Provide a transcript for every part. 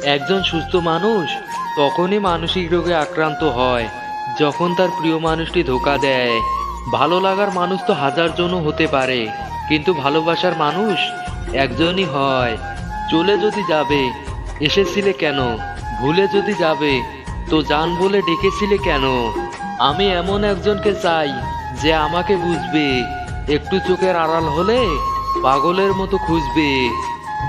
একজন সুস্থ মানুষ তখনই মানসিক রোগে আক্রান্ত হয়, যখন তার প্রিয় মানুষটি ধোকা দেয়। ভালো লাগার মানুষ তো হাজার জনও হতে পারে, কিন্তু ভালোবাসার মানুষ একজনই হয়। চলে যদি যাবে, এসেছিলে কেন? ভুলে যদি যাবে, তো জান বলে ডেকেছিলে কেন? আমি এমন একজনকে চাই যে আমাকে বুঝবে, একটু চোখের আড়াল হলে পাগলের মতো খুঁজবে।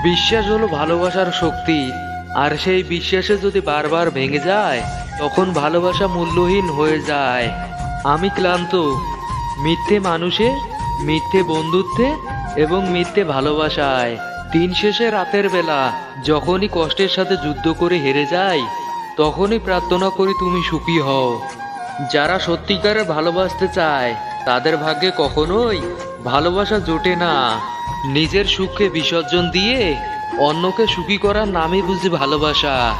বিশ্বাস হলো ভালোবাসার শক্তি। আর সেই বিশ্বাসে যদি বারবার ভেঙে যায়, তখন ভালোবাসা মূল্যহীন হয়ে যায়। আমি ক্লান্ত। মিথ্যে মানুষে মিথ্যে বন্ধুত্বে এবং মিথ্যে ভালোবাসায়। দিন শেষে রাতের বেলা যখনই কষ্টের সাথে যুদ্ধ করে হেরে যাই, তখনই প্রার্থনা করি তুমি সুখী হও। যারা সত্যিকারে ভালোবাসতে চায়, তাদের ভাগ্যে কখনোই ভালোবাসা জোটে না। নিজের সুখকে বিসর্জন দিয়ে অন্যকে সুখী করার নামই বুঝি ভালোবাসা।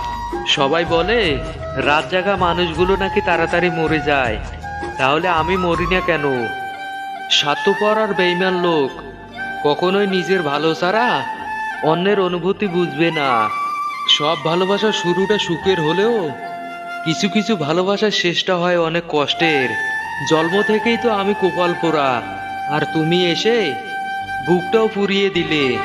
সবাই বলে, রাত জাগা মানুষগুলো নাকি তাড়াতাড়ি মরে যায়। তাহলে আমি মরি না কেন? স্বার্থপর আর বেইমান লোক। কখনোই নিজের ভালো ছাড়া অন্যের অনুভূতি বুঝবে না। সব ভালোবাসার শুরুটা সুখের হলেও কিছু কিছু ভালোবাসার শেষটা হয় অনেক কষ্টের। জন্ম থেকেই তো আমি কোপাল পোড়া। আর তুমি এসে বুকটাও পুড়িয়ে দিলে।